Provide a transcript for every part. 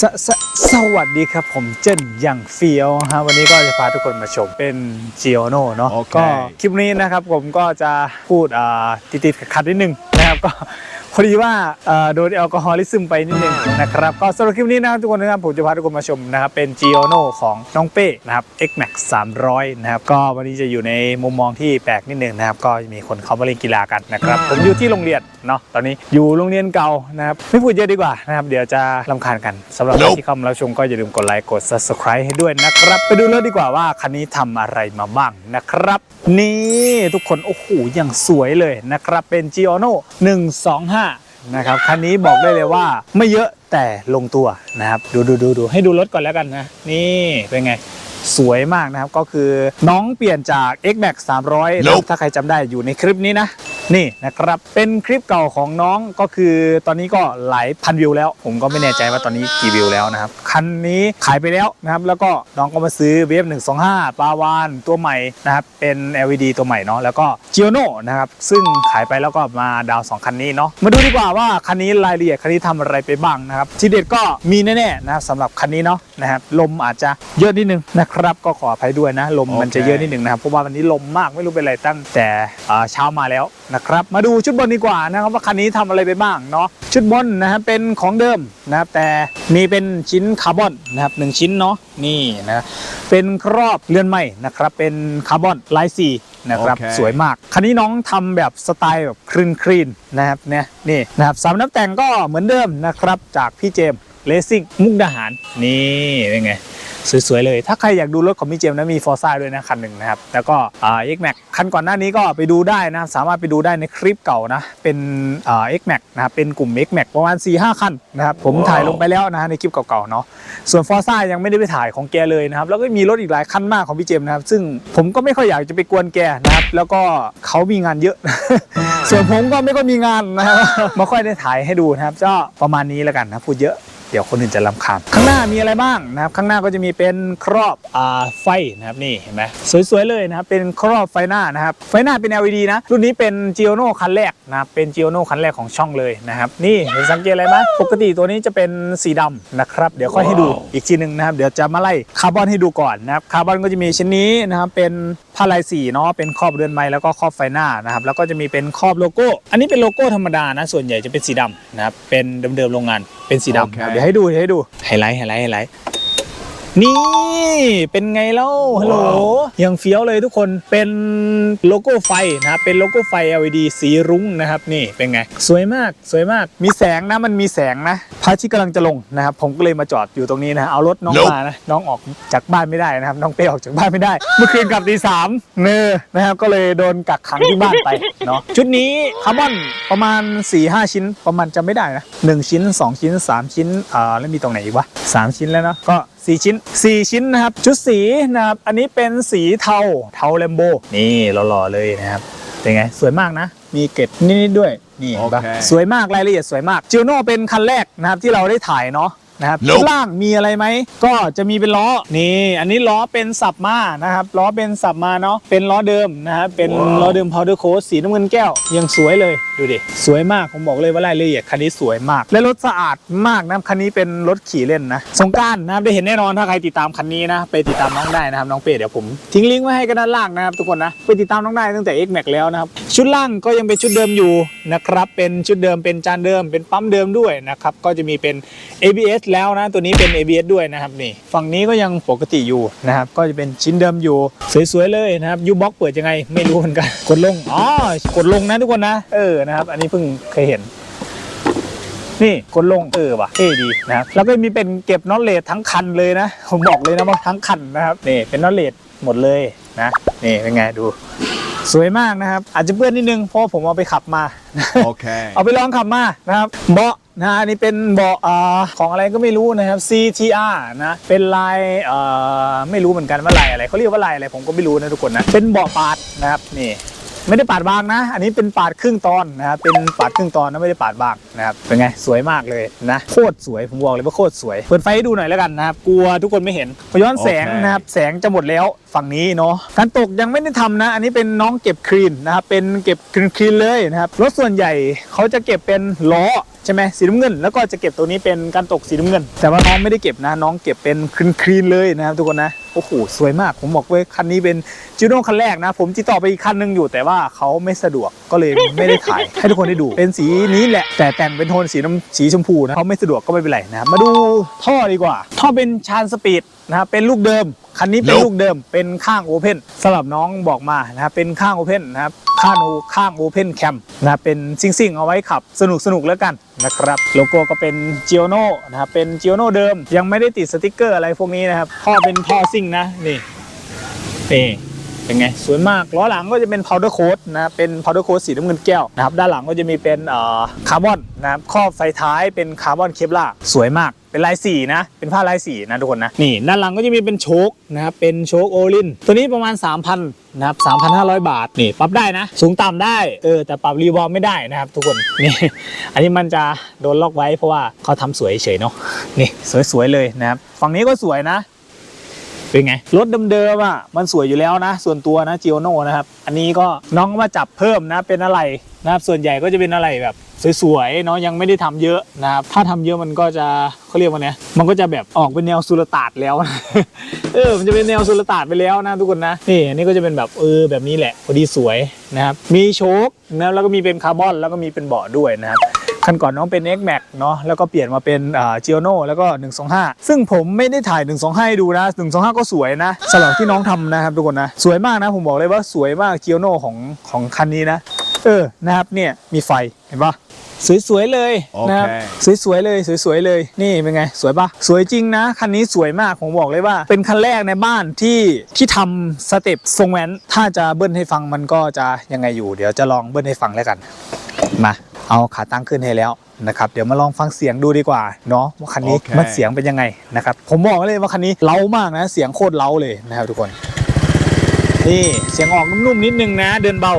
สสสวัสดีครับผมเจิ้นอย่างเฟียวฮะวันนี้ก็จะพาทุกคนมาชมเป็น g i o n o เนาะโอเคก็คลิปนี้นะครับผมก็จะพูดอ่าติดๆขัดๆนิดนึงนะครับก็ พอดีว่าเอ่อโดนแอลกอฮอลิซึมไปนิดนึงนะครับก็สำหรับคลิปนี้นะครับทุกคนนะครับผมจะพาทุกคนมาชมนะครับเป็น g i o n o ของน้องเป้นะครับ X Max 300 นะครับ ก็วันนี้จะอยู่ในมุมมองที่แปลกนิดนึงนะครับ ก็มีคนเขามาเล่นกีฬากันนะครับ ผมอยู่ที่โรงเรียนเนาะตอนนี้อยู่โรงเรียนเก่านะครับไม่พูดเยอะดีกว่านะครับเดี๋ยวจะรำคาญกันสำหรับใครที่เข้ามารับชมก็อย่าลืมกดไลค์กด subscribe ให้ด้วยนะครับ ไปดูเลยดีกว่าว่าคันนี้ทำอะไรมาบ้างนะครับ นี่ทุกคนโอ้โหอย่างสวยเลยนะครับเป็น g i o n o 125 นะครับคันนี้บอกได้เลยว่าไม่เยอะแต่ลงตัวนะครับดูดูดูดูให้ดูรถก่อนแล้วกันนะ นี่เป็นไงสวยมากนะครับก็คือน้องเปลี่ยนจาก X Max 300นะครับถ้าใครจำได้อยู่ในคลิปนี้นะ นี่นะครับเป็นคลิปเก่าของน้องก็คือตอนนี้ก็หลายพันวิวแล้ว ผมก็ไม่แน่ใจว่าตอนนี้กี่วิวแล้วนะครับคันนี้ขายไปแล้วนะครับแล้วก็น้องก็มาซื้อ v f 125ปาวานตัวใหม่นะครับเป็น LED ตัวใหม่เนาะแล้วก็ g i o n o นะครับซึ่งขายไปแล้วก็มาดาวสองคันนี้เนาะมาดูดีกว่าว่าคันนี้รายละเอียดคันนี้ทำอะไรไปบ้างนะครับทีเด็ดก็มีแน่ๆนะครับสำหรับคันนี้เนาะนะครับลมอาจจะเยอะนิดนึงนะครับก็ขออภัยด้วยนะลมมันจะเยอะนิดนึงนะครับเพราะว่าวันนี้ลมมากไม่รู้เป็นอะไรตั้งแต่เช้ามาแล้วนะครับมาดูชุดบนดีกว่านะครับว่าคันนี้ทำอะไรไปบ้างเนาะชุดบนนะครับเป็นของเดิมนะครับแต่มีเป็นชิ้นคาร์บอนนะครับหนึ่งชิ้นเนาะนี่นะเป็นครอบเรือนใหม่นะครับเป็นคาร์บอนลายสีนะครับโอเคสวยมาก คันนี้น้องทำแบบสไตล์แบบคลีนคลีนๆนะครับเนี่ยนี่นะครับสามนับแต่งก็เหมือนเดิมนะครับจากพี่เจมเลสซิ่งมุกดาหารนี่เป็นไง สวยๆเลย ถ้าใครอยากดูรถของพี่เจมส์นะมีฟอร์ซ่าด้วยนะคันหนึ่งนะครับ แล้วก็เอ่า X Max คันก่อนหน้านี้ก็ไปดูได้นะสามารถไปดูได้ในคลิปเก่านะ เป็นเอ่า X Max นะครับเป็นกลุ่ม X Max ประมาณ4-5คันนะครับผมถ่ายลงไปแล้วนะในคลิปเก่าๆเนาะส่วนฟอร์ซ่ายังไม่ได้ไปถ่ายของแกเลยนะครับแล้วก็มีรถอีกหลายคันมากของพี่เจมส์นะครับซึ่งผมก็ไม่ค่อยอยากจะไปกวนแกนะครับแล้วก็เขามีงานเยอะ ส่วนผมก็ไม่ค่อยมีงานนะครับไม่ค่อยได้ถ่ายให้ดูนะครับก็ประมาณนี้แล้วกันนะพูดเยอะ เดี๋ยวคนอื่นจะรำคาญข้างหน้ามีอะไรบ้างนะครับ ข้างหน้าก็จะมีเป็นครอบอ่าไฟนะครับนี่เห็นไหมสวยๆเลยนะครับเป็นครอบไฟหน้านะครับไฟหน้าเป็น LED นะรุ่นนี้เป็น g i o n o คันแรกนะครับเป็น g i o n o คันแรกของช่องเลยนะครับนี่เห็นสังเกตอะไรไหมปกติตัวนี้จะเป็นสีดำนะครับ เดี๋ยวค่อยให้ดูอีกทีหนึ่งนะครับ เดี๋ยวจะมาไล่คาร์บอนให้ดูก่อนนะครับคาร์บอนก็จะมีชิ้นนี้นะครับเป็น ผ้าลายสีเนาะเป็นครอบเรือนไม้แล้วก็ครอบไฟหน้านะครับแล้วก็จะมีเป็นครอบโลโก้ อันนี้เป็นโลโก้ธรรมดานะ ส่วนใหญ่จะเป็นสีดำนะครับเป็นเดิมๆโรงงานเป็นสีดำโอเคนะครับเดี๋ยวให้ดูเดี๋ยวให้ดูไฮไลท์ไฮไลท์ไฮไลท์ นี่เป็นไงเล่าฮัลโหลยังเฟี้ยวเลยทุกคนเป็นโลโก้ไฟนะครับเป็นโลโก้ไฟ LED สีรุ้งนะครับนี่เป็นไง สวยมากสวยมากมีแสงนะมันมีแสงนะพระอาทิตย์กำลังจะลงนะครับผมก็เลยมาจอดอยู่ตรงนี้นะเอารถน้องมานะน้องออกจากบ้านไม่ได้นะครับน้องเป้ออกจากบ้านไม่ได้ เมื่อคืนกลับตีสามเนอนะครับก็เลยโดนกักขังที่บ้านไปเนาะชุดนี้คาร์บอนประมาณ4ี่ห้าชิ้นประมาณจำไม่ได้นะหนึ่งชิ้น 2 ชิ้น 3 ชิ้นอ่าแล้วมีตรงไหนอีกวะสามชิ้นแล้วเนาะก็ 4 ชิ้น 4 ชิ้นนะครับ ชุดสีนะครับ อันนี้เป็นสีเทา เทาแลมโบ นี่หล่อๆเลยนะครับ เป็นไง สวยมากนะ มีเกล็ดนิดๆด้วย นี่เห็นปะโอเคสวยมาก รายละเอียดสวยมากจิโน่เป็นคันแรกนะครับที่เราได้ถ่ายเนาะ นะครับ Nope ข้างล่างมีอะไรไหมก็จะมีเป็นล้อนี่ อันนี้ล้อเป็นสับมานะครับล้อเป็นสับมาเนาะเป็นล้อเดิมนะครับเป็นล้อเดิม powder coat สีน้ำเงินแก้วยังสวยเลยดูดิสวยมากผมบอกเลยว่ารายละเอียดคันนี้สวยมาก และรถสะอาดมากนะครับคันนี้เป็นรถขี่เล่นนะสงกรารนะครับได้เห็นแน่นอนถ้าใครติดตามคันนี้นะไปติดตามน้องได้นะครับน้องเป้เดี๋ยวผมทิ้งลิงก์ไว้ให้กันด้านล่างนะครับทุกคนนะไปติดตามน้องได้ตั้งแต่ X Max แล้วนะครับชุดล่างก็ยังเป็นชุดเดิมอยู่นะครับเป็นชุดเดิมเป็นจานเดิมเป็นปั๊มเดิมด้วยนะครับก็จะมีเป็น ABS แล้วนะตัวนี้เป็น ABS ด้วยนะครับนี่ฝั่งนี้ก็ยังปกติอยู่นะครับก็จะเป็นชิ้นเดิมอยู่สวยๆเลยนะครับยูบ็อกเปิดยังไงไม่รู้เหมือนกันกดลงอ๋อกดลงนะทุกคนนะเออนะครับอันนี้เพิ่งเคยเห็นนี่กดลงเออว่ะเท่ดีนะครับแล้วก็มีเป็นเก็บน็อตเลสทั้งคันเลยนะ ผมบอกเลยนะว่าทั้งคันนะครับนี่เป็นน็อตเลสหมดเลยนะนี่เป็นไงดู สวยมากนะครับ อาจจะเปื้อนนิดนึงเพราะว่าผมเอาไปขับมา Okay. เอาไปลองขับมานะครับเบาะ นะอันนี้เป็นเบาะอ่าของอะไรก็ไม่รู้นะครับ CTR นะเป็นลายเอ่อไม่รู้เหมือนกันว่าลายอะไรเขาเรียกว่าลายอะไรผมก็ไม่รู้นะทุกคนนะเป็นเบาะปาดนะครับนี่ไม่ได้ปาดบางนะ อันนี้เป็นปาดครึ่งตอนนะครับ เป็นปาดครึ่งตอนนะไม่ได้ปาดบางนะครับ เป็นไง สวยมากเลยนะ โคตรสวย ผมบอกเลยว่าโคตรสวย เปิดไฟให้ดูหน่อยแล้วกันนะครับ กลัวทุกคนไม่เห็นพอย้อนแสงโอเคนะครับ แสงจะหมดแล้วฝั่งนี้เนาะ การตกยังไม่ได้ทำนะ อันนี้เป็นน้องเก็บคลีนนะครับ เป็นเก็บคลีนๆเลยนะครับ รถส่วนใหญ่เขาจะเก็บเป็นล้อ ใช่ไหมสีน้ำเงิน แล้วก็จะเก็บตัวนี้เป็นการตกสีน้ำเงิน แต่ว่าน้องไม่ได้เก็บนะ น้องเก็บเป็นคลีนๆเลยนะครับทุกคนนะโอ้โหสวยมากผมบอกเลยคันนี้เป็นจิโน่คันแรกนะ ผมติดต่อไปอีกคันหนึงอยู่แต่ว่าเขาไม่สะดวกก็เลยไม่ได้ถ่ายให้ทุกคนได้ดู เป็นสีนี้แหละ แต่แต่งเป็นโทนสีน้ำสีชมพูนะเขาไม่สะดวกก็ไม่เป็นไรนะมาดูท่อดีกว่า ท่อเป็นชานสปีดนะครับเป็นลูกเดิม คันนี้เป็น Nope ลูกเดิมเป็นข้างโอเพนสำหรับน้องบอกมานะครับเป็นข้างโอเพนนะครับข้างโอข้างโอเพนแคมนะครับเป็นซิ่งซิ่งๆเอาไว้ขับสนุกสนุกๆแล้วกันนะครับโลโก้ก็เป็นจิโอโนนะครับเป็นจิโอโนเดิม ยังไม่ได้ติดสติกเกอร์อะไรพวกนี้นะครับท่อเป็นท่อซิ่งนะนี่นี่ เป็นไง สวยมากล้อหลังก็จะเป็น powder coat นะเป็น powder coat สีน้ำเงินแก้วนะครับด้านหลังก็จะมีเป็นเอ่อคาร์บอนนะครับครอบไฟท้ายเป็นคาร์บอนเคปลาสวยมากเป็นลายสีนะ เป็นผ้าลายสีนะทุกคนนะ นี่ด้านหลังก็จะมีเป็นโชคนะครับ เป็นโชคโอลิน ตัวนี้ประมาณ 3,000นะครับ3,500 บาท นี่ปรับได้นะ สูงต่ำได้ เออ แต่ปรับรีวอลไม่ได้นะครับทุกคน นี่ อันนี้มันจะโดนล็อกไว้เพราะว่าเขาทำสวยเฉยเนาะ นี่สวยๆเลยนะครับ ฝั่งนี้ก็สวยนะ เป็นไง รถเดิมๆอะมันสวยอยู่แล้วนะ ส่วนตัวนะจิโอโนนะครับ อันนี้ก็น้องมาจับเพิ่มนะเป็นอะไรนะครับส่วนใหญ่ก็จะเป็นอะไรแบบสวยๆเนาะยังไม่ได้ทำเยอะนะครับถ้าทำเยอะมันก็จะเขาเรียกว่าไงมันก็จะแบบออกเป็นแนวสุลต่านแล้วนะเออมันจะเป็นแนวสุลต่านไปแล้วนะทุกคนนะนี่อันนี้ก็จะเป็นแบบเออแบบนี้แหละพอดีสวยนะครับมีโชคนะแล้วก็มีเป็นคาร์บอนแล้วก็มีเป็นเบาะด้วยนะครับ คันก่อนน้องเป็น X Max เนาะแล้วก็เปลี่ยนมาเป็นอ่า g i o n o แล้วก็ 125 ซึ่งผมไม่ได้ถ่าย 125 ให้ดูนะ 125 ก็สวยนะสำหรับที่น้องทำนะครับทุกคนนะ สวยมากนะ ผมบอกเลยว่าสวยมาก g i o n o ของของคันนี้นะ เออนะครับเนี่ยมีไฟเห็นปะสวยๆเลยนะครับโอเคสวยๆเลยสวยๆเลยนี่เป็นไง สวยปะสวยจริงนะ คันนี้สวยมากผมบอกเลยว่า เป็นคันแรกในบ้านที่ที่ทำสเต็ปทรงแว้นถ้าจะเบิ้ลให้ฟังมันก็จะยังไงอยู่ เดี๋ยวจะลองเบิ้ลให้ฟังแล้วกัน มา เอาขาตั้งขึ้นให้แล้วนะครับเดี๋ยวมาลองฟังเสียงดูดีกว่าเนาะว่าคันนี้โอเคมันเสียงเป็นยังไงนะครับผมบอกเลยว่าคันนี้เล้ามากนะเสียงโคตรเล้าเลยนะครับทุกคนนี่เสียงออกนุ่มๆนิดนึงนะ เดินเบา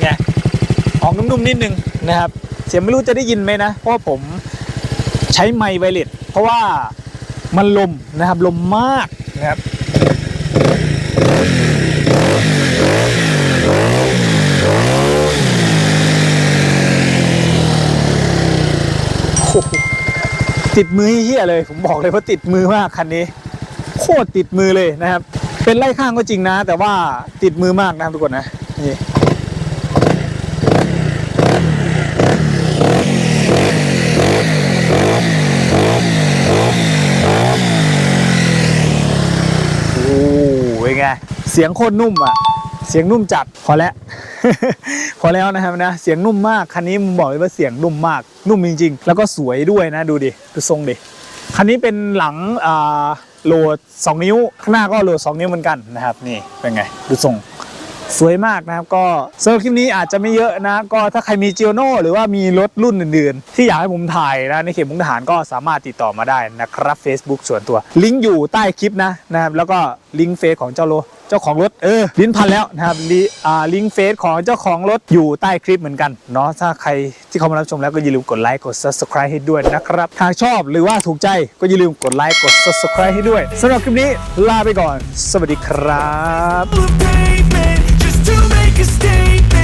เนี่ย ออกนุ่มๆนิดนึงนะครับ เสียงไม่รู้จะได้ยินไหมนะ เพราะผมใช้ไมค์ไวเลสเพราะว่ามันลมนะครับลมมากนะครับติดมือเฮียเลย ผมบอกเลยว่าติดมือมากคันนี้ โคตรติดมือเลยนะครับ เป็นไล่ข้างก็จริงนะ แต่ว่าติดมือมากนะครับทุกคนนะนี่โอ้เป็น ไง เสียงโคตรนุ่มอะ เสียงนุ่มจัดพอแล้ว พอแล้วนะครับนะ เสียงนุ่มมาก คันนี้ผมบอกเลยว่าเสียงนุ่มมาก นุ่มจริง ๆ แล้วก็สวยด้วยนะ ดูดิ ดูทรงดิ คันนี้เป็นหลังอ่าโหลด 2 นิ้ว ข้างหน้าก็โหลด 2 นิ้วเหมือนกันนะครับ นี่ เป็นไง ดูทรง สวยมากนะครับก็สำหรับคลิปนี้อาจจะไม่เยอะนะก็ถ้าใครมีจิโอโนหรือว่ามีรถรุ่นอื่นๆ ที่อยากให้ผมถ่ายนะในเขตมุกดาหารก็สามารถติดต่อมาได้นะครับ Facebook ส่วนตัว ลิงก์อยู่ใต้คลิปนะนะครับแล้วก็ลิงก์เฟซของเจ้าโลเจ้าของรถเออลิ้นพันแล้วนะครับลิอ่าลิงก์เฟซของเจ้าของรถอยู่ใต้คลิปเหมือนกันเนาะถ้าใครที่เข้ามารับชมแล้วก็อย่าลืมกดไลค์กด subscribe ให้ด้วยนะครับหากชอบหรือว่าถูกใจก็อย่าลืมกดไลค์กด subscribe ให้ด้วยสำหรับคลิปนี้ลาไปก่อน สวัสดีครับ stay statement